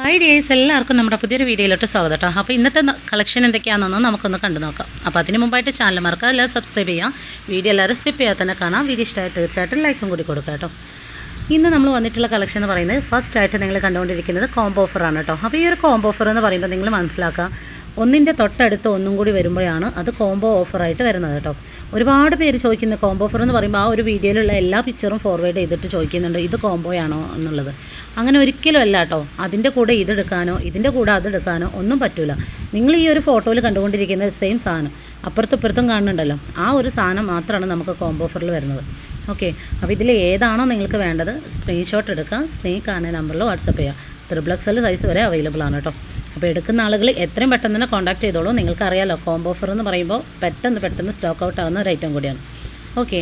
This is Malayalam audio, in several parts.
ഹായ് ഡിയേഴ്സ് എല്ലാവർക്കും നമ്മുടെ പുതിയൊരു വീഡിയോയിലോട്ട് സ്വാഗതം കേട്ടോ. അപ്പോൾ ഇന്നത്തെ കളക്ഷൻ എന്തൊക്കെയാണെന്ന് നമുക്കൊന്ന് കണ്ടു നോക്കാം. അപ്പോൾ അതിന് മുമ്പായിട്ട് ചാനൽ മറക്കുക എല്ലാവരും സബ്സ്ക്രൈബ് ചെയ്യാം വീഡിയോ എല്ലാവരും സ്കിപ്പ് ചെയ്യാതെ തന്നെ കാണാം. വീഡിയോ ഇഷ്ടമായി തീർച്ചയായിട്ടും ലൈക്കും കൂടി കൊടുക്കുക കേട്ടോ. ഇന്ന് നമ്മൾ വന്നിട്ടുള്ള കളക്ഷൻ എന്ന് പറയുന്നത് ഫസ്റ്റ് ആയിട്ട് നിങ്ങൾ കണ്ടുകൊണ്ടിരിക്കുന്നത് കോംബോ ഓഫറാണ് കേട്ടോ. അപ്പോൾ ഈ ഒരു കോംബോ ഓഫർ എന്ന് പറയുമ്പോൾ നിങ്ങൾ മനസ്സിലാക്കുക ഒന്നിന്റെ തൊട്ടടുത്ത് ഒന്നും കൂടി വരുമ്പോഴാണ് അത് കോംബോ ഓഫറായിട്ട് വരുന്നത് കേട്ടോ. ഒരുപാട് പേര് ചോദിക്കുന്ന കോംബോ ഓഫർ എന്ന് പറയുമ്പോൾ ആ ഒരു വീഡിയോയിലുള്ള എല്ലാ പിക്ചറും ഫോർവേഡ് ചെയ്തിട്ട് ചോദിക്കുന്നുണ്ട് ഇത് കോംബോയാണോ എന്നുള്ളത്. അങ്ങനെ ഒരിക്കലും അല്ല കേട്ടോ അതിന്റെ കൂടെ ഇതെടുക്കാനോ ഇതിന്റെ കൂടെ അതെടുക്കാനോ ഒന്നും പറ്റില്ല നിങ്ങൾ ഈ ഒരു ഫോട്ടോയിൽ കണ്ടുകൊണ്ടിരിക്കുന്ന സെയിം സാധനം അപ്പുറത്തും ഇപ്പുറത്തും കാണുന്നുണ്ടല്ലോ. ആ ഒരു സാധനം മാത്രമാണ് നമുക്ക് കോംബോ ഓഫറിൽ വരുന്നത്. ഓക്കെ അപ്പോൾ ഇതിൽ ഏതാണോ നിങ്ങൾക്ക് വേണ്ടത് സ്ക്രീൻഷോട്ട് എടുക്കുക സ്നേക്ക് ആണ് നമ്പറിൽ വാട്സപ്പ് ചെയ്യുക ത്രിബിൾ എക്സൽ സൈസ് വരെ അവൈലബിൾ ആണ് കേട്ടോ അപ്പോൾ എടുക്കുന്ന ആളുകൾ എത്രയും പെട്ടെന്ന് തന്നെ കോൺടാക്ട് ചെയ്തോളൂ. നിങ്ങൾക്കറിയാലോ കോംബോ ഓഫർ എന്ന് പറയുമ്പോൾ പെട്ടെന്ന് പെട്ടെന്ന് സ്റ്റോക്ക് ഔട്ട് ആകുന്ന ഒരു ഐറ്റം കൂടിയാണ്. ഓക്കെ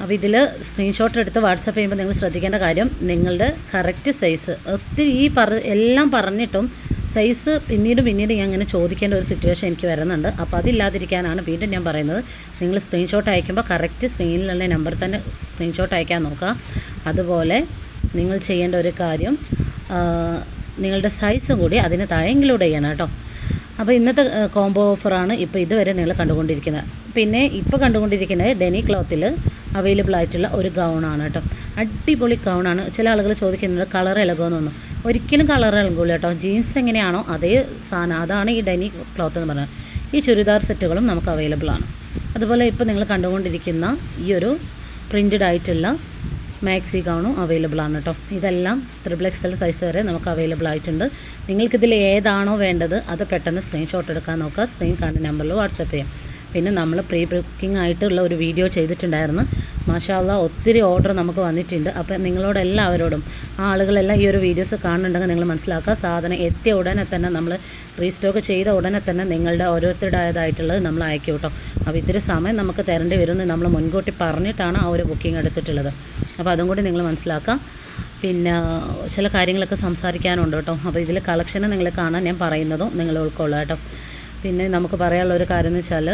അപ്പോൾ ഇതിൽ സ്ക്രീൻഷോട്ട് എടുത്ത് വാട്സപ്പ് ചെയ്യുമ്പോൾ നിങ്ങൾ ശ്രദ്ധിക്കേണ്ട കാര്യം നിങ്ങളുടെ കറക്റ്റ് സൈസ് ഒത്തിരി ഈ പറ എല്ലാം പറഞ്ഞിട്ടും സൈസ് പിന്നീട് പിന്നീട് ഞാൻ അങ്ങനെ ചോദിക്കേണ്ട ഒരു സിറ്റുവേഷൻ എനിക്ക് വരുന്നുണ്ട്. അപ്പോൾ അതില്ലാതിരിക്കാനാണ് വീണ്ടും ഞാൻ പറയുന്നത്. നിങ്ങൾ സ്ക്രീൻഷോട്ട് അയക്കുമ്പോൾ കറക്റ്റ് സ്ക്രീനിലുള്ള നമ്പർ തന്നെ സ്ക്രീൻഷോട്ട് അയക്കാൻ നോക്കുക. അതുപോലെ നിങ്ങൾ ചെയ്യേണ്ട ഒരു കാര്യം നിങ്ങളുടെ സൈസും കൂടി അതിന് താഴെ ഇൻക്ലൂഡ് ചെയ്യണം കേട്ടോ. അപ്പോൾ ഇന്നത്തെ കോംബോ ഓഫറാണ് ഇപ്പോൾ ഇതുവരെ നിങ്ങൾ കണ്ടുകൊണ്ടിരിക്കുന്നത്. പിന്നെ ഇപ്പോൾ കണ്ടുകൊണ്ടിരിക്കുന്നത് ഡെനി ക്ലോത്തിൽ അവൈലബിൾ ആയിട്ടുള്ള ഒരു ഗൗണാണ് കേട്ടോ. അടിപൊളി ഗൗണാണ് ചില ആളുകൾ ചോദിക്കുന്നുണ്ട് കളർ ഇളകുമെന്നൊന്നു ഒരിക്കലും കളർ ഇളകില്ല കേട്ടോ. ജീൻസ് എങ്ങനെയാണോ അതേ സാധനം. അതാണ് ഈ ഡെനി ക്ലോത്ത് എന്ന് പറയുന്നത്. ഈ ചുരിദാർ സെറ്റുകളും നമുക്ക് അവൈലബിൾ ആണ്. അതുപോലെ ഇപ്പോൾ നിങ്ങൾ കണ്ടുകൊണ്ടിരിക്കുന്ന ഈ ഒരു പ്രിന്റഡ് ആയിട്ടുള്ള മാക്സി ഗൗണും അവൈലബിൾ ആണ് കേട്ടോ. ഇതെല്ലാം ത്രിബിൾ എക്സൽ സൈസ് വരെ നമുക്ക് അവൈലബിൾ ആയിട്ടുണ്ട്. നിങ്ങൾക്കിതിൽ ഏതാണോ വേണ്ടത് അത് പെട്ടെന്ന് സ്ക്രീൻഷോട്ട് എടുക്കാൻ നോക്കുക. സ്ക്രീൻ കാണുന്ന നമ്പറിൽ വാട്സപ്പ് ചെയ്യാം. പിന്നെ നമ്മൾ പ്രീ ബുക്കിംഗ് ആയിട്ടുള്ള ഒരു വീഡിയോ ചെയ്തിട്ടുണ്ടായിരുന്നു. മാഷാല്ല ഒത്തിരി ഓർഡർ നമുക്ക് വന്നിട്ടുണ്ട്. അപ്പോൾ നിങ്ങളോട് എല്ലാവരോടും ആ ആളുകളെല്ലാം ഈ ഒരു വീഡിയോസ് കാണുന്നുണ്ടെങ്കിൽ നിങ്ങൾ മനസ്സിലാക്കുക. സാധനം എത്തിയ ഉടനെ തന്നെ നമ്മൾ റീസ്റ്റോക്ക് ചെയ്ത ഉടനെ തന്നെ നിങ്ങളുടെ ഓരോരുത്തരുടേതായിട്ടുള്ളത് നമ്മൾ അയക്കും കേട്ടോ അപ്പോൾ ഇത്തിരി സമയം നമുക്ക് തരേണ്ടി വരുമെന്ന് നമ്മൾ മുൻകൂട്ടി പറഞ്ഞിട്ടാണ് ആ ഒരു ബുക്കിംഗ് എടുത്തിട്ടുള്ളത്. അപ്പോൾ അതും കൂടി നിങ്ങൾ മനസ്സിലാക്കാം പിന്നെ ചില കാര്യങ്ങളൊക്കെ സംസാരിക്കാനുണ്ട് കേട്ടോ. അപ്പോൾ ഇതിൽ കളക്ഷനെ നിങ്ങൾ കാണാൻ ഞാൻ പറയുന്നതും നിങ്ങൾ ഉൾക്കൊള്ളുക കേട്ടോ. പിന്നെ നമുക്ക് പറയാനുള്ള ഒരു കാര്യം എന്ന് വെച്ചാൽ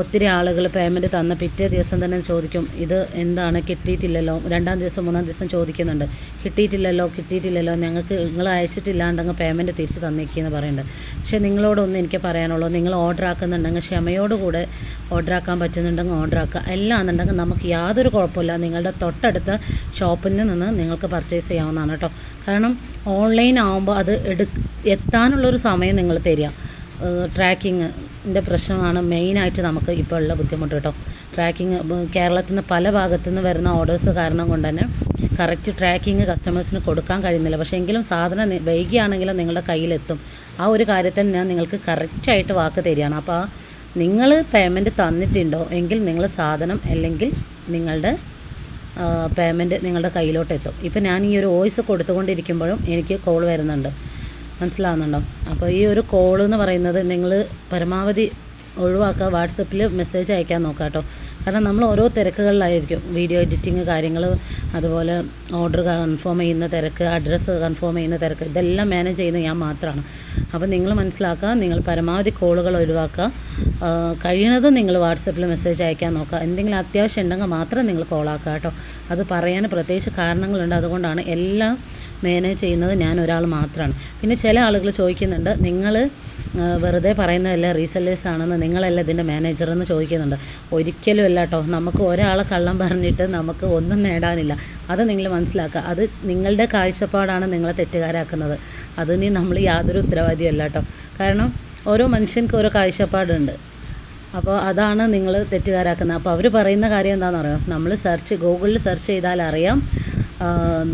ഒത്തിരി ആളുകൾ പേയ്മെന്റ് തന്ന പിറ്റേ ദിവസം തന്നെ ചോദിക്കും ഇത് എന്താണ്? കിട്ടിയിട്ടില്ലല്ലോ. രണ്ടാം ദിവസം മൂന്നാം ദിവസം ചോദിക്കുന്നുണ്ട് കിട്ടിയിട്ടില്ലല്ലോ കിട്ടിയിട്ടില്ലല്ലോ ഞങ്ങൾക്ക് നിങ്ങൾ അയച്ചിട്ടില്ലാണ്ടെങ്കിൽ പേയ്മെന്റ് തിരിച്ച് തന്നേക്കെന്ന് പറയുന്നുണ്ട്. പക്ഷേ നിങ്ങളോടൊന്നും എനിക്ക് പറയാനുള്ളൂ നിങ്ങൾ ഓർഡർ ആക്കുന്നുണ്ടെങ്കിൽ ക്ഷമയോടുകൂടെ ഓർഡർ ആക്കാൻ പറ്റുന്നുണ്ടെങ്കിൽ ഓർഡർ ആക്കുക. എല്ലാം എന്നുണ്ടെങ്കിൽ നമുക്ക് യാതൊരു കുഴപ്പമില്ല നിങ്ങളുടെ തൊട്ടടുത്ത ഷോപ്പിൽ നിന്ന് നിങ്ങൾക്ക് പർച്ചേസ് ചെയ്യാവുന്നതാണ് കേട്ടോ. കാരണം ഓൺലൈൻ ആകുമ്പോൾ അത് എടു എത്താനുള്ളൊരു സമയം നിങ്ങൾ തരിക. ട്രാക്കിങ്ങിന്റെ പ്രശ്നമാണ് മെയിനായിട്ട് നമുക്ക് ഇപ്പോൾ ഉള്ള ബുദ്ധിമുട്ട് കേട്ടോ ട്രാക്കിങ് കേരളത്തിൽ നിന്ന് പല ഭാഗത്തു നിന്ന് വരുന്ന ഓർഡേഴ്സ് കാരണം കൊണ്ട് തന്നെ കറക്റ്റ് ട്രാക്കിങ് കസ്റ്റമേഴ്സിന് കൊടുക്കാൻ കഴിയുന്നില്ല. പക്ഷേ എങ്കിലും സാധനം വൈകിയാണെങ്കിലും നിങ്ങളുടെ കയ്യിലെത്തും. ആ ഒരു കാര്യത്തിൽ ഞാൻ നിങ്ങൾക്ക് കറക്റ്റായിട്ട് വാക്ക് തരികയാണ്. അപ്പോൾ നിങ്ങൾ പേയ്മെന്റ് തന്നിട്ടുണ്ടോ? എങ്കിൽ നിങ്ങൾ സാധനം അല്ലെങ്കിൽ നിങ്ങളുടെ പേയ്മെന്റ് നിങ്ങളുടെ കയ്യിലോട്ട് എത്തും ഇപ്പോൾ ഞാൻ ഈ ഒരു വോയിസ് കൊടുത്തുകൊണ്ടിരിക്കുമ്പോഴും എനിക്ക് കോൾ വരുന്നുണ്ട്. മനസ്സിലാവുന്നുണ്ടോ? അപ്പോൾ ഈ ഒരു കോൾ എന്ന് പറയുന്നത് നിങ്ങൾ പരമാവധി ഒഴിവാക്കുക വാട്സപ്പിൽ മെസ്സേജ് അയക്കാൻ നോക്കുക കേട്ടോ. കാരണം നമ്മൾ ഓരോ തിരക്കുകളിലായിരിക്കും. വീഡിയോ എഡിറ്റിങ് കാര്യങ്ങൾ അതുപോലെ ഓർഡർ കൺഫേം ചെയ്യുന്ന തിരക്ക് അഡ്രസ്സ് കൺഫേം ചെയ്യുന്ന തിരക്ക് ഇതെല്ലാം മാനേജ് ചെയ്യുന്നത് ഞാൻ മാത്രമാണ് അപ്പോൾ നിങ്ങൾ മനസ്സിലാക്കുക നിങ്ങൾ പരമാവധി കോളുകൾ ഒഴിവാക്കുക. കഴിയുന്നത് നിങ്ങൾ വാട്സപ്പിൽ മെസ്സേജ് അയക്കാൻ നോക്കുക. എന്തെങ്കിലും അത്യാവശ്യം ഉണ്ടെങ്കിൽ മാത്രം നിങ്ങൾ കോളാക്കുക കേട്ടോ. അത് പറയാൻ പ്രത്യേകിച്ച് കാരണങ്ങളുണ്ട്. അതുകൊണ്ടാണ് എല്ലാം മാനേജ് ചെയ്യുന്നത് ഞാൻ ഒരാൾ മാത്രമാണ് പിന്നെ ചില ആളുകൾ ചോദിക്കുന്നുണ്ട് നിങ്ങൾ വെറുതെ പറയുന്നതല്ല റീസെല്ലേഴ്സ് ആണെന്ന് നിങ്ങളല്ല ഇതിന്റെ മാനേജർ എന്ന് ചോദിക്കുന്നുണ്ട്. ഒരിക്കലും അല്ല കേട്ടോ നമുക്ക് ഒരാളെ കള്ളം പറഞ്ഞിട്ട് നമുക്ക് ഒന്നും നേടാനില്ല. അത് നിങ്ങൾ മനസ്സിലാക്കുക. അത് നിങ്ങളുടെ കാഴ്ചപ്പാടാണ് നിങ്ങളെ തെറ്റുകാരാക്കുന്നത്. അതിന് നമ്മൾ യാതൊരു ഉത്തരവാദിയല്ല കേട്ടോ കാരണം ഓരോ മനുഷ്യർക്ക് ഓരോ കാഴ്ചപ്പാടുണ്ട്. അപ്പോൾ അതാണ് നിങ്ങൾ തെറ്റുകാരാക്കുന്നത്. അപ്പോൾ അവർ പറയുന്ന കാര്യം എന്താണെന്ന് അറിയാം? നമ്മൾ സെർച്ച് ഗൂഗിളിൽ സെർച്ച് ചെയ്താൽ അറിയാം.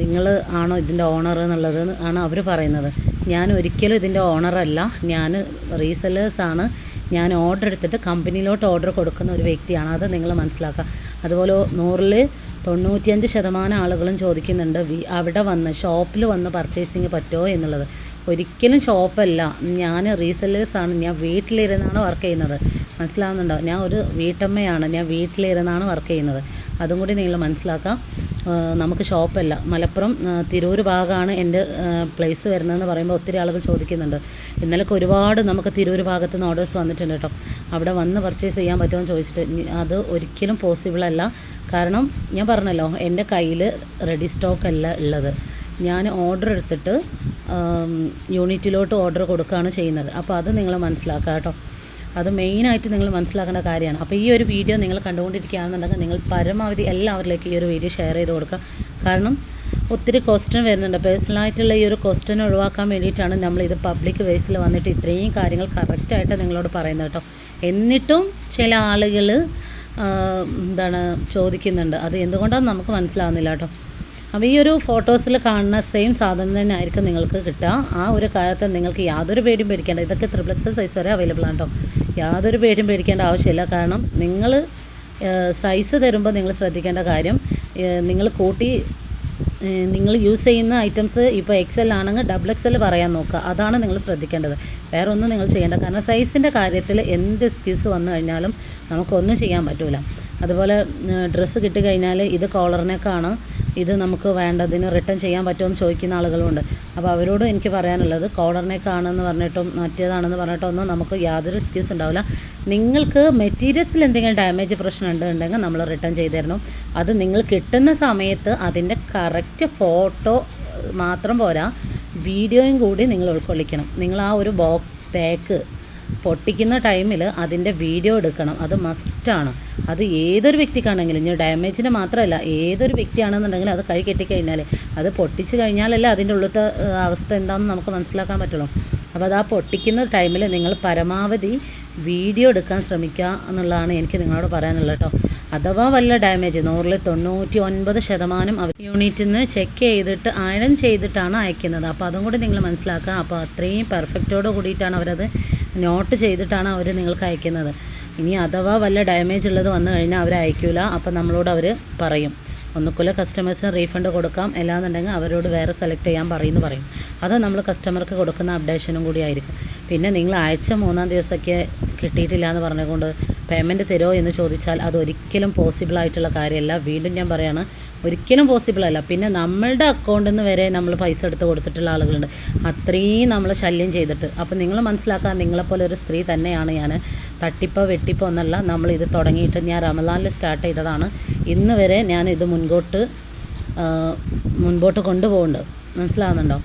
നിങ്ങൾ ആണോ ഇതിന്റെ ഓണർ എന്നുള്ളത് ആണ് അവർ പറയുന്നത്. ഞാൻ ഒരിക്കലും ഇതിന്റെ ഓണറല്ല ഞാൻ റീസെല്ലേഴ്സാണ് ഞാൻ ഓർഡർ എടുത്തിട്ട് കമ്പനിയിലോട്ട് ഓർഡർ കൊടുക്കുന്ന ഒരു വ്യക്തിയാണ്. അത് നിങ്ങൾ മനസ്സിലാക്കുക. അതുപോലെ നൂറിൽ തൊണ്ണൂറ്റിയഞ്ച് ശതമാനം ആളുകളും ചോദിക്കുന്നുണ്ട് അവിടെ വന്ന് ഷോപ്പിൽ വന്ന് പർച്ചേസിങ് പറ്റുമോ എന്നുള്ളത്. ഒരിക്കലും ഷോപ്പല്ല. ഞാൻ റീസെല്ലേഴ്സാണ്. ഞാൻ വീട്ടിലിരുന്നാണ് വർക്ക് ചെയ്യുന്നത്. മനസ്സിലാവുന്നുണ്ടോ? ഞാൻ ഒരു വീട്ടമ്മയാണ്. ഞാൻ വീട്ടിലിരുന്നാണ് വർക്ക് ചെയ്യുന്നത്. അതും കൂടി നിങ്ങൾ മനസ്സിലാക്കാം. നമുക്ക് ഷോപ്പല്ല. മലപ്പുറം തിരൂർ ഭാഗമാണ് എന്റെ പ്ലേസ് വരുന്നതെന്ന് പറയുമ്പോൾ ഒത്തിരി ആളുകൾ ചോദിക്കുന്നുണ്ട്. ഇന്നലെയൊക്കെ ഒരുപാട് നമുക്ക് തിരൂർ ഭാഗത്ത് നിന്ന് ഓർഡേഴ്സ് വന്നിട്ടുണ്ട് കേട്ടോ. അവിടെ വന്ന് പർച്ചേസ് ചെയ്യാൻ പറ്റുമോ എന്ന് ചോദിച്ചിട്ട് അത് ഒരിക്കലും പോസിബിളല്ല കാരണം ഞാൻ പറഞ്ഞല്ലോ എന്റെ കയ്യിൽ റെഡി സ്റ്റോക്ക് അല്ല ഉള്ളത്. ഞാൻ ഓർഡർ എടുത്തിട്ട് യൂണിറ്റിലോട്ട് ഓർഡർ കൊടുക്കുകയാണ് ചെയ്യുന്നത്. അപ്പോൾ അത് നിങ്ങൾ മനസ്സിലാക്കുക കേട്ടോ. അത് മെയിനായിട്ട് നിങ്ങൾ മനസ്സിലാക്കേണ്ട കാര്യമാണ്. അപ്പോൾ ഈ ഒരു വീഡിയോ നിങ്ങൾ കണ്ടുകൊണ്ടിരിക്കുകയാണെന്നുണ്ടെങ്കിൽ നിങ്ങൾ പരമാവധി എല്ലാവരിലേക്ക് ഈ ഒരു വീഡിയോ ഷെയർ ചെയ്ത് കൊടുക്കുക. കാരണം ഒത്തിരി ക്വസ്റ്റ്യൻ വരുന്നുണ്ട്. പേഴ്സണലായിട്ടുള്ള ഈ ഒരു ക്വസ്റ്റ്യൻ ഒഴിവാക്കാൻ വേണ്ടിയിട്ടാണ് നമ്മൾ ഇത് പബ്ലിക് വേസിൽ വന്നിട്ട് ഇത്രയും കാര്യങ്ങൾ കറക്റ്റായിട്ട് നിങ്ങളോട് പറയുന്നത് കേട്ടോ. എന്നിട്ടും ചില ആളുകൾ എന്താണ് ചോദിക്കുന്നുണ്ട്. അത് എന്തുകൊണ്ടാണെന്ന് നമുക്ക് മനസ്സിലാവുന്നില്ല കേട്ടോ. അപ്പോൾ ഈ ഒരു ഫോട്ടോസിൽ കാണുന്ന സെയിം സാധനം തന്നെ ആയിരിക്കും നിങ്ങൾക്ക് കിട്ടുക. ആ ഒരു കാലത്ത് നിങ്ങൾക്ക് യാതൊരു പേടിയും പേടിക്കേണ്ട. ഇതൊക്കെ ത്രിപ്ലക്സ് സൈസ് വരെ അവൈലബിൾ ആണ് കേട്ടോ യാതൊരു പേടിയും പേടിക്കേണ്ട ആവശ്യമില്ല. കാരണം നിങ്ങൾ സൈസ് തരുമ്പോൾ നിങ്ങൾ ശ്രദ്ധിക്കേണ്ട കാര്യം നിങ്ങൾ കൂട്ടി നിങ്ങൾ യൂസ് ചെയ്യുന്ന ഐറ്റംസ് ഇപ്പോൾ എക്സ് എൽ ആണെങ്കിൽ ഡബിൾ എക്സ് എൽ പറയാൻ നോക്കുക. അതാണ് നിങ്ങൾ ശ്രദ്ധിക്കേണ്ടത്. വേറെ ഒന്നും നിങ്ങൾ ചെയ്യേണ്ട. കാരണം സൈസിന്റെ കാര്യത്തിൽ എന്ത് എക്സ്ക്യൂസ് വന്നു കഴിഞ്ഞാലും നമുക്കൊന്നും ചെയ്യാൻ പറ്റില്ല അതുപോലെ ഡ്രസ്സ് കിട്ടിക്കഴിഞ്ഞാൽ ഇത് കോളറിനേക്കാണ് ഇത് നമുക്ക് വേണ്ടതിന് റിട്ടേൺ ചെയ്യാൻ പറ്റുമെന്ന് ചോദിക്കുന്ന ആളുകളുണ്ട്. അപ്പോൾ അവരോട് എനിക്ക് പറയാനുള്ളത് കോളറിനേക്കാണെന്ന് പറഞ്ഞിട്ടും മറ്റേതാണെന്ന് പറഞ്ഞിട്ടും ഒന്നും നമുക്ക് യാതൊരു എക്സ്ക്യൂസ് ഉണ്ടാവില്ല. നിങ്ങൾക്ക് മെറ്റീരിയൽസിൽ എന്തെങ്കിലും ഡാമേജ് പ്രശ്നം ഉണ്ടെങ്കിൽ നമ്മൾ റിട്ടേൺ ചെയ്തിരുന്നു അത് നിങ്ങൾ കിട്ടുന്ന സമയത്ത് അതിന്റെ കറക്റ്റ് ഫോട്ടോ മാത്രം പോരാ. വീഡിയോയും കൂടി നിങ്ങൾ ഉൾക്കൊള്ളിക്കണം. നിങ്ങൾ ആ ഒരു ബോക്സ് പാക്ക് പൊട്ടിക്കുന്ന ടൈമിൽ അതിന്റെ വീഡിയോ എടുക്കണം. അത് മസ്റ്റാണ് അത് ഏതൊരു വ്യക്തിക്കാണെങ്കിലും ഇനി ഡാമേജിന് മാത്രമല്ല ഏതൊരു വ്യക്തിയാണെന്നുണ്ടെങ്കിലും അത് കൈ കെട്ടിക്കഴിഞ്ഞാൽ അത് പൊട്ടിച്ച് കഴിഞ്ഞാലല്ലേ അതിന്റെ ഉള്ളിലത്തെ അവസ്ഥ എന്താണെന്ന് നമുക്ക് മനസ്സിലാക്കാൻ പറ്റുള്ളൂ. അപ്പോൾ അത് ആ പൊട്ടിക്കുന്ന ടൈമിൽ നിങ്ങൾ പരമാവധി വീഡിയോ എടുക്കാൻ ശ്രമിക്കുക എന്നുള്ളതാണ് എനിക്ക് നിങ്ങളോട് പറയാനുള്ളത് കേട്ടോ. അഥവാ വല്ല ഡാമേജ് നൂറിൽ തൊണ്ണൂറ്റി ഒൻപത് ശതമാനം അവർ യൂണിറ്റിൽ നിന്ന് ചെക്ക് ചെയ്തിട്ട് അയൺ ചെയ്തിട്ടാണ് അയക്കുന്നത്. അപ്പോൾ അതും കൂടി നിങ്ങൾ മനസ്സിലാക്കുക. അപ്പോൾ അത്രയും പെർഫെക്റ്റോട് കൂടിയിട്ടാണ് അവരത് നോട്ട് ചെയ്തിട്ടാണ് അവർ നിങ്ങൾക്ക് അയക്കുന്നത്. ഇനി അഥവാ വല്ല ഡാമേജ് ഉള്ളത് വന്നു കഴിഞ്ഞാൽ അവർ അയക്കില്ല അപ്പോൾ നമ്മളോട് അവർ പറയും. ഒന്നുകൂല കസ്റ്റമേഴ്സിന് റീഫണ്ട് കൊടുക്കാം. അല്ലാന്നുണ്ടെങ്കിൽ അവരോട് വേറെ സെലക്ട് ചെയ്യാൻ പറയുമെന്ന് പറയും. അത് നമ്മൾ കസ്റ്റമർക്ക് കൊടുക്കുന്ന അപ്ഡേഷനും കൂടി ആയിരിക്കും. പിന്നെ നിങ്ങൾ അയച്ച മൂന്നാം ദിവസമൊക്കെ കിട്ടിയിട്ടില്ല എന്ന് പറഞ്ഞുകൊണ്ട് പേയ്മെന്റ് തരുമോ എന്ന് ചോദിച്ചാൽ അതൊരിക്കലും പോസിബിൾ ആയിട്ടുള്ള കാര്യമല്ല. വീണ്ടും ഞാൻ പറയാണ് ഒരിക്കലും പോസിബിൾ അല്ല. പിന്നെ നമ്മളുടെ അക്കൗണ്ടിൽ നിന്ന് വരെ നമ്മൾ പൈസ എടുത്ത് കൊടുത്തിട്ടുള്ള ആളുകളുണ്ട്. അത്രയും നമ്മൾ ശല്യം ചെയ്തിട്ട്. അപ്പം നിങ്ങൾ മനസ്സിലാക്കാൻ നിങ്ങളെപ്പോലെ ഒരു സ്ത്രീ തന്നെയാണ് ഞാൻ. തട്ടിപ്പോ വെട്ടിപ്പോ എന്നല്ല നമ്മൾ ഇത് തുടങ്ങിയിട്ട് ഞാൻ റമദാനിൽ സ്റ്റാർട്ട് ചെയ്തതാണ്. ഇന്ന് വരെ ഞാൻ ഇത് മുൻപോട്ട് മുൻപോട്ട് കൊണ്ടുപോകുന്നുണ്ട് മനസ്സിലാകുന്നുണ്ടോ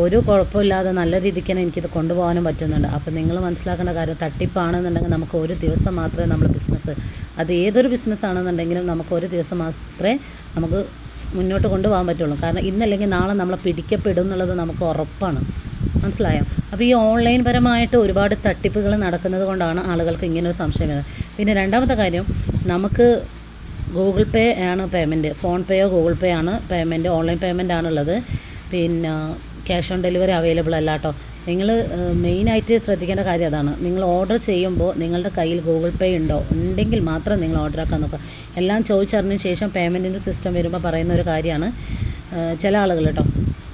ഒരു കുഴപ്പമില്ലാതെ നല്ല രീതിക്ക് തന്നെ എനിക്കിത് കൊണ്ടുപോകാനും പറ്റുന്നുണ്ട്. അപ്പോൾ നിങ്ങൾ മനസ്സിലാക്കേണ്ട കാര്യം തട്ടിപ്പാണെന്നുണ്ടെങ്കിൽ നമുക്ക് ഒരു ദിവസം മാത്രമേ നമ്മൾ ബിസിനസ് അത് ഏതൊരു ബിസിനസ് ആണെന്നുണ്ടെങ്കിലും നമുക്ക് ഒരു ദിവസം മാത്രമേ നമുക്ക് മുന്നോട്ട് കൊണ്ടുപോകാൻ പറ്റുള്ളൂ. കാരണം ഇന്നല്ലെങ്കിൽ നാളെ നമ്മളെ പിടിക്കപ്പെടും എന്നുള്ളത് നമുക്ക് ഉറപ്പാണ്. മനസ്സിലായോ? അപ്പോൾ ഈ ഓൺലൈൻ പരമായിട്ട് ഒരുപാട് തട്ടിപ്പുകൾ നടക്കുന്നത് കൊണ്ടാണ് ആളുകൾക്ക് ഇങ്ങനെ ഒരു സംശയം വരുന്നത്. പിന്നെ രണ്ടാമത്തെ കാര്യം നമുക്ക് ഗൂഗിൾ പേ ആണ് പേയ്മെന്റ് ഫോൺ പേയോ ഗൂഗിൾ പേ ആണ് പേയ്മെന്റ് ഓൺലൈൻ പേയ്മെന്റ് ആണുള്ളത്. പിന്നെ ക്യാഷ് ഓൺ ഡെലിവറി അവൈലബിൾ അല്ല കേട്ടോ നിങ്ങൾ മെയിനായിട്ട് ശ്രദ്ധിക്കേണ്ട കാര്യം അതാണ്. നിങ്ങൾ ഓർഡർ ചെയ്യുമ്പോൾ നിങ്ങളുടെ കയ്യിൽ ഗൂഗിൾ പേ ഉണ്ടോ? ഉണ്ടെങ്കിൽ മാത്രം നിങ്ങൾ ഓർഡർ ആക്കാൻ നോക്കുക. എല്ലാം ചോദിച്ചറിഞ്ഞ ശേഷം പേയ്മെന്റിന്റെ സിസ്റ്റം വരുമ്പോൾ പറയുന്ന ഒരു കാര്യമാണ് ചില ആളുകൾ കേട്ടോ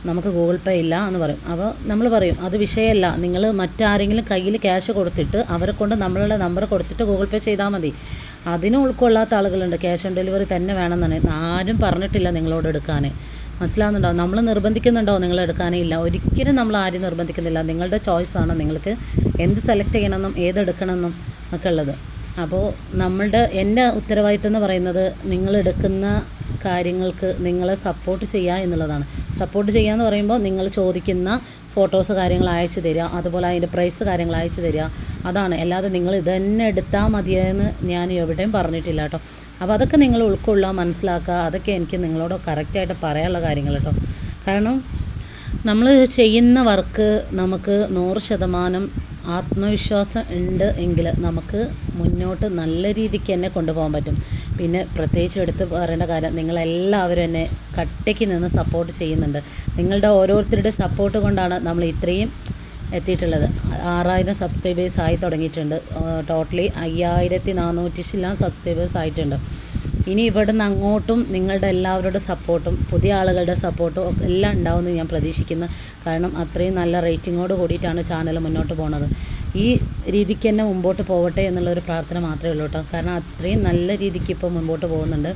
നമുക്ക് ഗൂഗിൾ പേ ഇല്ല എന്ന് പറയും. അപ്പോൾ നമ്മൾ പറയും അത് വിഷയമല്ല. നിങ്ങൾ മറ്റാരെങ്കിലും കയ്യിൽ ക്യാഷ് കൊടുത്തിട്ട് അവരെ കൊണ്ട് നമ്മളുടെ നമ്പർ കൊടുത്തിട്ട് ഗൂഗിൾ പേ ചെയ്താൽ മതി. അതിനും ഉൾക്കൊള്ളാത്ത ആളുകളുണ്ട്. ക്യാഷ് ഓൺ ഡെലിവറി തന്നെ വേണമെന്നാണ്. ആരും പറഞ്ഞിട്ടില്ല നിങ്ങളോട് എടുക്കാൻ. മനസ്സിലാവുന്നുണ്ടോ? നമ്മൾ നിർബന്ധിക്കുന്നുണ്ടോ? നിങ്ങൾ എടുക്കാനേ ഇല്ല. ഒരിക്കലും നമ്മൾ ആരും നിർബന്ധിക്കുന്നില്ല. നിങ്ങളുടെ ചോയ്സ് ആണ് നിങ്ങൾക്ക് എന്ത് സെലക്ട് ചെയ്യണമെന്നും ഏതെടുക്കണമെന്നും ഒക്കെ ഉള്ളത്. അപ്പോൾ നമ്മളുടെ എന്റെ ഉത്തരവാദിത്തം എന്ന് പറയുന്നത് നിങ്ങൾ എടുക്കുന്ന കാര്യങ്ങൾക്ക് നിങ്ങളെ സപ്പോർട്ട് ചെയ്യുക എന്നുള്ളതാണ്. സപ്പോർട്ട് ചെയ്യുക എന്ന് പറയുമ്പോൾ നിങ്ങൾ ചോദിക്കുന്ന ഫോട്ടോസ് കാര്യങ്ങൾ അയച്ചു തരിക അതുപോലെ അതിന്റെ പ്രൈസ് കാര്യങ്ങൾ അയച്ചു തരിക. അതാണ്. അല്ലാതെ നിങ്ങൾ ഇത് എടുത്താൽ മതിയെന്ന് ഞാൻ എവിടെയും പറഞ്ഞിട്ടില്ല കേട്ടോ. അപ്പോൾ അതൊക്കെ നിങ്ങൾ ഉൾക്കൊള്ളുക മനസ്സിലാക്കുക. അതൊക്കെ എനിക്ക് നിങ്ങളോട് കറക്റ്റായിട്ട് പറയാനുള്ള കാര്യങ്ങൾ കേട്ടോ. കാരണം നമ്മൾ ചെയ്യുന്ന വർക്ക് നമുക്ക് നൂറ് ശതമാനം ആത്മവിശ്വാസം ഉണ്ട് എങ്കിൽ നമുക്ക് മുന്നോട്ട് നല്ല രീതിക്ക് തന്നെ കൊണ്ടുപോകാൻ പറ്റും. പിന്നെ പ്രത്യേകിച്ച് എടുത്ത് പറയേണ്ട കാര്യം നിങ്ങളെല്ലാവരും എന്നെ കട്ടയ്ക്ക് നിന്ന് സപ്പോർട്ട് ചെയ്യുന്നുണ്ട്. നിങ്ങളുടെ ഓരോരുത്തരുടെ സപ്പോർട്ട് കൊണ്ടാണ് നമ്മൾ ഇത്രയും എത്തിയിട്ടുള്ളത്. ആറായിരം സബ്സ്ക്രൈബേഴ്സ് ആയി തുടങ്ങിയിട്ടുണ്ട്. ടോട്ടലി അയ്യായിരത്തി നാനൂറ്റി ശില്ലാം സബ്സ്ക്രൈബേഴ്സ് ആയിട്ടുണ്ട്. ഇനി ഇവിടുന്ന് അങ്ങോട്ടും നിങ്ങളുടെ എല്ലാവരുടെ സപ്പോർട്ടും പുതിയ ആളുകളുടെ സപ്പോർട്ടും എല്ലാം ഉണ്ടാവുമെന്ന് ഞാൻ പ്രതീക്ഷിക്കുന്നു. കാരണം അത്രയും നല്ല റേറ്റിങ്ങോട് കൂടിയിട്ടാണ് ചാനൽ മുന്നോട്ട് പോകുന്നത് ഈ രീതിക്ക് തന്നെ മുമ്പോട്ട് പോവട്ടെ എന്നുള്ളൊരു പ്രാർത്ഥന മാത്രമേ ഉള്ളൂ കേട്ടോ. കാരണം അത്രയും നല്ല രീതിക്ക് ഇപ്പോൾ മുമ്പോട്ട് പോകുന്നുണ്ട്.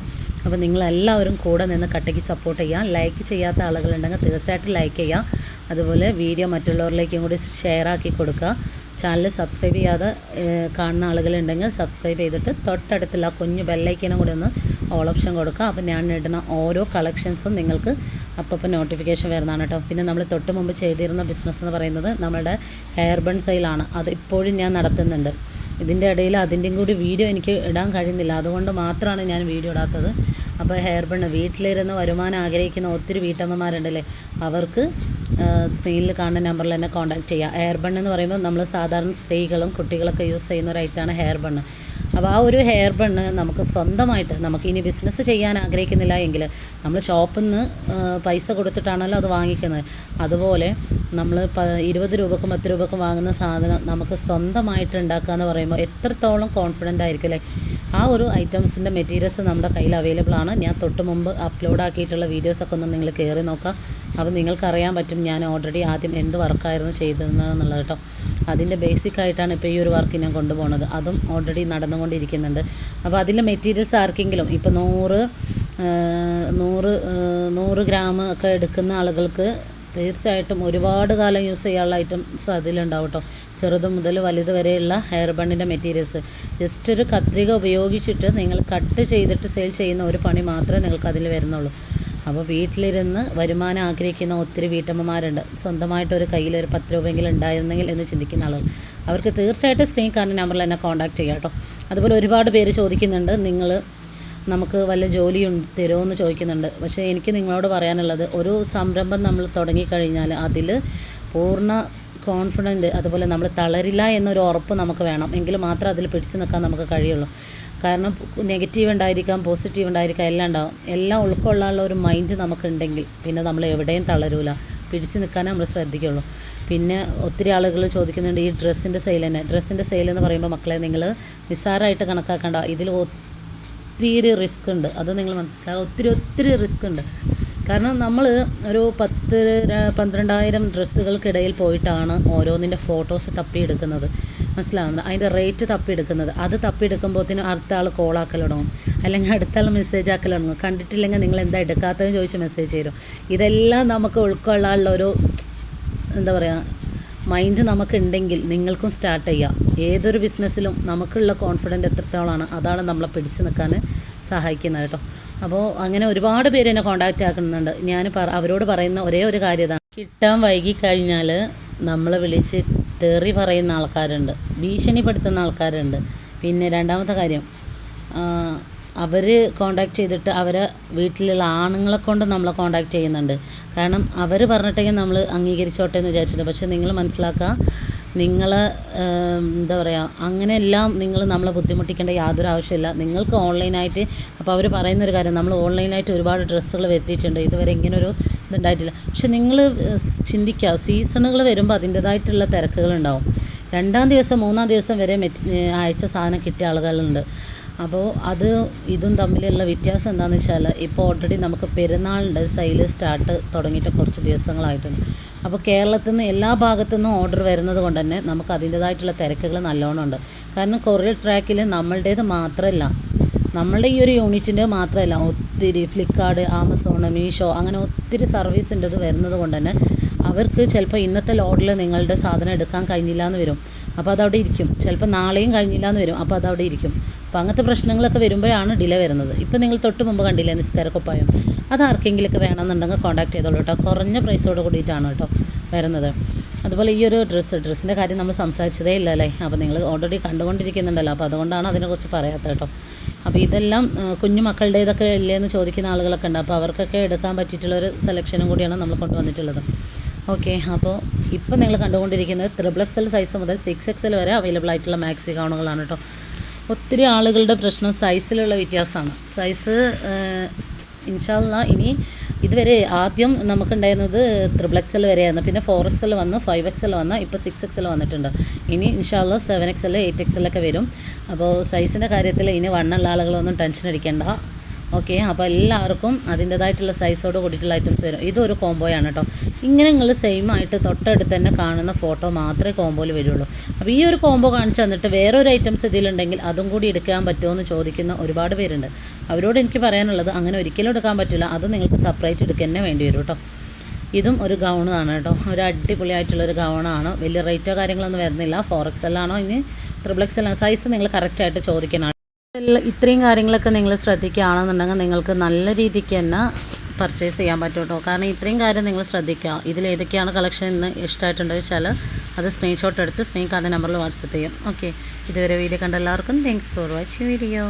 അപ്പോൾ നിങ്ങളെല്ലാവരും കൂടെ നിന്ന് കട്ടയ്ക്ക് സപ്പോർട്ട് ചെയ്യുക ലൈക്ക് ചെയ്യാത്ത ആളുകളുണ്ടെങ്കിൽ തീർച്ചയായിട്ടും ലൈക്ക് ചെയ്യുക അതുപോലെ വീഡിയോ മറ്റുള്ളവരിലേക്കും കൂടി ഷെയർ ആക്കി കൊടുക്കുക. ചാനൽ സബ്സ്ക്രൈബ് ചെയ്യാതെ കാണുന്ന ആളുകളുണ്ടെങ്കിൽ സബ്സ്ക്രൈബ് ചെയ്തിട്ട് തൊട്ടടുത്തുള്ള കുഞ്ഞു ബെല്ലൈക്കനും കൂടി ഒന്ന് ഓൾ ഓപ്ഷൻ കൊടുക്കുക. അപ്പോൾ ഞാൻ ഇടുന്ന ഓരോ കളക്ഷൻസും നിങ്ങൾക്ക് അപ്പം നോട്ടിഫിക്കേഷൻ വരുന്നതാണ് കേട്ടോ. പിന്നെ നമ്മൾ തൊട്ട് മുമ്പ് ചെയ്തിരുന്ന ബിസിനസ് എന്ന് പറയുന്നത് നമ്മുടെ ഹെയർ ബൺ സെയിലാണ് അത് ഇപ്പോഴും ഞാൻ നടത്തുന്നുണ്ട്. ഇതിന്റെ ഇടയിൽ അതിന്റെയും കൂടി വീഡിയോ എനിക്ക് ഇടാൻ കഴിയുന്നില്ല. അതുകൊണ്ട് മാത്രമാണ് ഞാൻ വീഡിയോ ഇടാത്തത്. അപ്പോൾ ഹെയർ ബണ്ണ് വീട്ടിലിരുന്ന് വരുമാനം ആഗ്രഹിക്കുന്ന ഒത്തിരി വീട്ടമ്മമാരുണ്ടല്ലേ? അവർക്ക് സ്ക്രീനിൽ കാണുന്ന നമ്പറിൽ തന്നെ കോൺടാക്ട് ചെയ്യുക ഹെയർ ബൺ എന്ന് പറയുമ്പോൾ നമ്മൾ സാധാരണ സ്ത്രീകളും കുട്ടികളൊക്കെ യൂസ് ചെയ്യുന്ന ഒരു ഐറ്റമാണ് ഹെയർ ബണ്ണ് അപ്പോൾ ആ ഒരു ഹെയർ ബണ്ണ് നമുക്ക് സ്വന്തമായിട്ട് നമുക്ക് ഇനി ബിസിനസ് ചെയ്യാൻ ആഗ്രഹിക്കുന്നില്ല എങ്കിൽ നമ്മൾ ഷോപ്പിൽ നിന്ന് പൈസ കൊടുത്തിട്ടാണല്ലോ അത് വാങ്ങിക്കുന്നത്. അതുപോലെ നമ്മൾ ഇരുപത് രൂപക്കും പത്ത് രൂപക്കും വാങ്ങുന്ന സാധനം നമുക്ക് സ്വന്തമായിട്ട് ഉണ്ടാക്കുക എന്ന് പറയുമ്പോൾ എത്രത്തോളം കോൺഫിഡന്റ് ആയിരിക്കും അല്ലേ? ആ ഒരു ഐറ്റംസിന്റെ മെറ്റീരിയൽസ് നമ്മുടെ കയ്യിൽ അവൈലബിൾ ആണ്. ഞാൻ തൊട്ട് മുമ്പ് അപ്ലോഡ് ആക്കിയിട്ടുള്ള വീഡിയോസൊക്കെ ഒന്ന് നിങ്ങൾ കയറി നോക്കാം അപ്പോൾ നിങ്ങൾക്കറിയാൻ പറ്റും ഞാൻ ഓൾറെഡി ആദ്യം എന്ത് വർക്കായിരുന്നു ചെയ്തിരുന്നതെന്നുള്ളത് കേട്ടോ. അതിന്റെ ബേസിക് ആയിട്ടാണ് ഇപ്പോൾ ഈ ഒരു വർക്ക് ഞാൻ കൊണ്ടുപോകുന്നത് അതും ഓൾറെഡി നടന്നുകൊണ്ടിരിക്കുന്നുണ്ട്. അപ്പോൾ അതിലെ മെറ്റീരിയൽസ് ആർക്കെങ്കിലും ഇപ്പോൾ നൂറ് നൂറ് നൂറ് ഗ്രാം ഒക്കെ എടുക്കുന്ന ആളുകൾക്ക് തീർച്ചയായിട്ടും ഒരുപാട് കാലം യൂസ് ചെയ്യാനുള്ള ഐറ്റംസ് അതിലുണ്ടാവും കേട്ടോ. ചെറുത് മുതൽ വലുത് വരെയുള്ള ഹെയർ ബണ്ണിന്റെ മെറ്റീരിയൽസ് ജസ്റ്റ് ഒരു കത്രിക ഉപയോഗിച്ചിട്ട് നിങ്ങൾ കട്ട് ചെയ്തിട്ട് സെയിൽ ചെയ്യുന്ന ഒരു പണി മാത്രമേ നിങ്ങൾക്ക് അതിൽ വരുന്നുള്ളൂ. അപ്പോൾ വീട്ടിലിരുന്ന് വരുമാനം ആഗ്രഹിക്കുന്ന ഒത്തിരി വീട്ടമ്മമാരുണ്ട്. സ്വന്തമായിട്ടൊരു കയ്യിൽ ഒരു പത്ത് രൂപയെങ്കിലും ഉണ്ടായിരുന്നെങ്കിൽ എന്ന് ചിന്തിക്കുന്ന ആളുകൾ. അവർക്ക് തീർച്ചയായിട്ടും സ്ക്രീൻ കാണുന്ന നമ്പറിൽ എന്നെ കോൺടാക്ട് ചെയ്യാം കേട്ടോ. അതുപോലെ ഒരുപാട് പേര് ചോദിക്കുന്നുണ്ട് നിങ്ങൾ നമുക്ക് വല്ല ജോലിയും തരുമോ? എന്ന് ചോദിക്കുന്നുണ്ട്. പക്ഷേ എനിക്ക് നിങ്ങളോട് പറയാനുള്ളത് ഒരു സംരംഭം നമ്മൾ തുടങ്ങിക്കഴിഞ്ഞാൽ അതിൽ പൂർണ കോൺഫിഡന്റ് അതുപോലെ നമ്മൾ തളരില്ല എന്നൊരു ഉറപ്പ് നമുക്ക് വേണം. എങ്കിൽ മാത്രം അതിൽ പിടിച്ചു നിൽക്കാൻ നമുക്ക് കഴിയുള്ളൂ. കാരണം നെഗറ്റീവ് ഉണ്ടായിരിക്കാം പോസിറ്റീവ് ഉണ്ടായിരിക്കാം എല്ലാം ഉണ്ടാവും. എല്ലാം ഉൾക്കൊള്ളാനുള്ള ഒരു മൈൻഡ് നമുക്കുണ്ടെങ്കിൽ പിന്നെ നമ്മൾ എവിടെയും തളരൂല. പിടിച്ചു നിൽക്കാനേ നമ്മൾ ശ്രദ്ധിക്കുള്ളൂ. പിന്നെ ഒത്തിരി ആളുകൾ ചോദിക്കുന്നുണ്ട് ഈ ഡ്രസ്സിന്റെ സെയിൽ തന്നെ? ഡ്രസ്സിന്റെ സെയിൽ എന്ന് പറയുമ്പോൾ മക്കളെ നിങ്ങൾ നിസ്സാരമായിട്ട് കണക്കാക്കണ്ട. ഇതിൽ ഒത്തിരി റിസ്ക് ഉണ്ട്. അത് നിങ്ങൾ മനസ്സിലാക്കുക ഒത്തിരി ഒത്തിരി റിസ്ക് ഉണ്ട്. കാരണം നമ്മൾ ഒരു പത്ത് പന്ത്രണ്ടായിരം ഡ്രസ്സുകൾക്കിടയിൽ പോയിട്ടാണ് ഓരോന്നിന്റെ ഫോട്ടോസ് തപ്പിയെടുക്കുന്നത്. മനസ്സിലാവുന്നത്? അതിന്റെ റേറ്റ് തപ്പിയെടുക്കുന്നത്. അത് തപ്പിയെടുക്കുമ്പോഴത്തേനും അടുത്ത ആൾ കോളാക്കൽ തുടങ്ങും അല്ലെങ്കിൽ അടുത്ത ആൾ മെസ്സേജ് ആക്കൽ കണ്ടിട്ടില്ലെങ്കിൽ നിങ്ങൾ എന്താ എടുക്കാത്തതെന്ന് ചോദിച്ച് മെസ്സേജ് തരും. ഇതെല്ലാം നമുക്ക് ഉൾക്കൊള്ളാനുള്ള ഒരു എന്താ പറയുക മൈൻഡ് നമുക്കുണ്ടെങ്കിൽ നിങ്ങൾക്കും സ്റ്റാർട്ട് ചെയ്യാം. ഏതൊരു ബിസിനസ്സിലും നമുക്കുള്ള കോൺഫിഡന്റ് എത്രത്തോളമാണ് അതാണ് നമ്മളെ പിടിച്ചു നിൽക്കാൻ സഹായിക്കുന്നത് കേട്ടോ. അപ്പോൾ അങ്ങനെ ഒരുപാട് പേര് എന്നെ കോൺടാക്റ്റ് ആക്കുന്നുണ്ട്. ഞാൻ അവരോട് പറയുന്ന ഒരേ ഒരു കാര്യം ഇതാണ് കിട്ടാൻ വൈകിക്കഴിഞ്ഞാൽ നമ്മളെ വിളിച്ച് തെറി പറയുന്ന ആൾക്കാരുണ്ട്. ഭീഷണിപ്പെടുത്തുന്ന ആൾക്കാരുണ്ട്. പിന്നെ രണ്ടാമത്തെ കാര്യം അവർ കോണ്ടാക്ട് ചെയ്തിട്ട് അവരെ വീട്ടിലുള്ള ആണുങ്ങളെ കൊണ്ട് നമ്മളെ കോണ്ടാക്ട് ചെയ്യുന്നുണ്ട്. കാരണം അവർ പറഞ്ഞിട്ടെങ്കിൽ നമ്മൾ അംഗീകരിച്ചോട്ടെ എന്ന് വിചാരിച്ചിട്ടുണ്ട്. പക്ഷേ നിങ്ങൾ മനസ്സിലാക്കുക നിങ്ങൾ എന്താ പറയുക അങ്ങനെയെല്ലാം നിങ്ങൾ നമ്മളെ ബുദ്ധിമുട്ടിക്കേണ്ട യാതൊരു ആവശ്യമില്ല. നിങ്ങൾക്ക് ഓൺലൈനായിട്ട് അപ്പോൾ അവർ പറയുന്നൊരു കാര്യം നമ്മൾ ഓൺലൈനായിട്ട് ഒരുപാട് ഡ്രസ്സുകൾ വരുത്തിയിട്ടുണ്ട് ഇതുവരെ ഇങ്ങനൊരു ഇതുണ്ടായിട്ടില്ല. പക്ഷെ നിങ്ങൾ ചിന്തിക്കുക സീസണുകൾ വരുമ്പോൾ അതിന്റേതായിട്ടുള്ള തിരക്കുകളുണ്ടാവും. രണ്ടാം ദിവസം മൂന്നാം ദിവസം വരെ മെറ്റ് അയച്ച സാധനം കിട്ടിയ ആളുകളുണ്ട്. അപ്പോൾ അത് ഇതും തമ്മിലുള്ള വ്യത്യാസം എന്താണെന്ന് വെച്ചാൽ ഇപ്പോൾ ഓൾറെഡി നമുക്ക് പെരുന്നാളിന്റെ സെയിൽ സ്റ്റാർട്ട് തുടങ്ങിയിട്ട് കുറച്ച് ദിവസങ്ങളായിട്ടുണ്ട്. അപ്പോൾ കേരളത്തിൽ നിന്ന് എല്ലാ ഭാഗത്തു നിന്നും ഓർഡർ വരുന്നത് കൊണ്ട് തന്നെ നമുക്ക് അതിന്റേതായിട്ടുള്ള തിരക്കുകൾ നല്ലോണം ഉണ്ട്. കാരണം കൊറിയർ ട്രാക്കിൽ നമ്മളുടേത് മാത്രമല്ല നമ്മളുടെ ഈ ഒരു യൂണിറ്റിന്റെ മാത്രമല്ല ഒത്തിരി ഫ്ലിപ്കാർട്ട് ആമസോൺ മീഷോ അങ്ങനെ ഒത്തിരി സർവീസിന്റെ ഇത് വരുന്നത് കൊണ്ട് തന്നെ അവർക്ക് ചിലപ്പോൾ ഇന്നത്തെ ലോഡിൽ നിങ്ങളുടെ സാധനം എടുക്കാൻ കഴിഞ്ഞില്ല എന്ന് വരും. അപ്പോൾ അതവിടെ ഇരിക്കും. ചിലപ്പോൾ നാളെയും കഴിഞ്ഞില്ല എന്ന് വരും. അപ്പോൾ അതവിടെ ഇരിക്കും. അപ്പോൾ അങ്ങനത്തെ പ്രശ്നങ്ങളൊക്കെ വരുമ്പോഴാണ് ഡിലേ വരുന്നത്. ഇപ്പോൾ നിങ്ങൾ തൊട്ട് മുമ്പ് കണ്ടില്ലേ നിസ്കാരക്കുപ്പായം അത് ആർക്കെങ്കിലുമൊക്കെ വേണമെന്നുണ്ടെങ്കിൽ കോൺടാക്ട് ചെയ്തോളൂ കേട്ടോ. കുറഞ്ഞ പ്രൈസോട് കൂടിയിട്ടാണ് കേട്ടോ വരുന്നത്. അതുപോലെ ഈ ഒരു ഡ്രസ്സ് ഡ്രസ്സിന്റെ കാര്യം നമ്മൾ സംസാരിച്ചതേ ഇല്ല അല്ലേ? അപ്പോൾ നിങ്ങൾ ഓൾറെഡി കണ്ടുകൊണ്ടിരിക്കുന്നുണ്ടല്ലോ. അപ്പോൾ അതുകൊണ്ടാണ് അതിനെക്കുറിച്ച് പറയാത്തത് കേട്ടോ. അപ്പോൾ ഇതെല്ലാം കുഞ്ഞു മക്കളുടേതൊക്കെ ഇല്ലേ എന്ന് ചോദിക്കുന്ന ആളുകളൊക്കെ ഉണ്ട്. അപ്പോൾ അവർക്കൊക്കെ എടുക്കാൻ പറ്റിയിട്ടുള്ളൊരു സെലക്ഷനും കൂടിയാണ് നമ്മൾ കൊണ്ടുവന്നിട്ടുള്ളത്. ഓക്കെ അപ്പോൾ ഇപ്പോൾ നിങ്ങൾ കണ്ടുകൊണ്ടിരിക്കുന്നത് ത്രിബിൾ എക്സൽ സൈസ് മുതൽ സിക്സ് എക്സൽ വരെ അവൈലബിൾ ആയിട്ടുള്ള മാക്സി ഗൗണുകളാണ് കേട്ടോ. ഒത്തിരി ആളുകളുടെ പ്രശ്നം സൈസിലുള്ള വ്യത്യാസമാണ്. സൈസ് ഇൻഷാല്ല ഇനി ഇതുവരെ ആദ്യം നമുക്കുണ്ടായിരുന്നത് ത്രിബിൾ എക്സൽ വരെയായിരുന്നു. പിന്നെ ഫോർ എക്സൽ വന്ന് ഫൈവ് എക്സൽ വന്ന് ഇപ്പോൾ സിക്സ് എക്സൽ വന്നിട്ടുണ്ട്. ഇനി ഇൻഷാല്ല സെവൻ എക്സൽ എയ്റ്റ് എക്സലൊക്കെ വരും. അപ്പോൾ സൈസിന്റെ കാര്യത്തിൽ ഇനി വണ്ണുള്ള ആളുകളൊന്നും ടെൻഷൻ അടിക്കേണ്ട. ഓക്കെ അപ്പോൾ എല്ലാവർക്കും അതിന്റേതായിട്ടുള്ള സൈസോട് കൂടിയിട്ടുള്ള ഐറ്റംസ് വരും. ഇതൊരു കോംബോയാണ് കേട്ടോ ഇങ്ങനെ നിങ്ങൾ സെയിം ആയിട്ട് തൊട്ടടുത്ത് തന്നെ കാണുന്ന ഫോട്ടോ മാത്രമേ കോംബോയിൽ വരുള്ളൂ. അപ്പോൾ ഈ ഒരു കോംബോ കാണിച്ചു തന്നിട്ട് വേറൊരു ഐറ്റംസ് ഇതിലുണ്ടെങ്കിൽ അതും കൂടി എടുക്കാൻ പറ്റുമോ എന്ന് ചോദിക്കുന്ന ഒരുപാട് പേരുണ്ട്. അവരോട് എനിക്ക് പറയാനുള്ളത് അങ്ങനെ ഒരിക്കലും എടുക്കാൻ പറ്റില്ല. അത് നിങ്ങൾക്ക് സെപ്പറേറ്റ് എടുക്കുക തന്നെ വേണ്ടി വരും കേട്ടോ ഇതും ഒരു ഗൗണാണ് കേട്ടോ ഒരു അടിപൊളിയായിട്ടുള്ളൊരു ഗൗണാണ് വലിയ റേറ്റോ കാര്യങ്ങളൊന്നും വരുന്നില്ല. ഫോർ എക്സ് എല്ലാണോ ഇനി? ത്രിബിൾ എല്ലാം സൈസ് നിങ്ങൾ കറക്റ്റായിട്ട് ചോദിക്കണം. ഇത്രയും കാര്യങ്ങളൊക്കെ നിങ്ങൾ ശ്രദ്ധിക്കുകയാണെന്നുണ്ടെങ്കിൽ നിങ്ങൾക്ക് നല്ല രീതിക്ക് തന്നെ പർച്ചേസ് ചെയ്യാൻ പറ്റും കേട്ടോ കാരണം ഇത്രയും കാര്യം നിങ്ങൾ ശ്രദ്ധിക്കുക. ഇതിൽ ഏതൊക്കെയാണ് കളക്ഷൻ എന്ന് ഇഷ്ടമായിട്ടുണ്ടെന്ന് വെച്ചാൽ അത് സ്ക്രീൻഷോട്ട് എടുത്ത് കാർഡ് നമ്പറിൽ വാട്സപ്പ് ചെയ്യും. ഓക്കെ ഇതുവരെ വീഡിയോ കണ്ട എല്ലാവർക്കും താങ്ക്സ് ഫോർ വാച്ചിങ് വീഡിയോ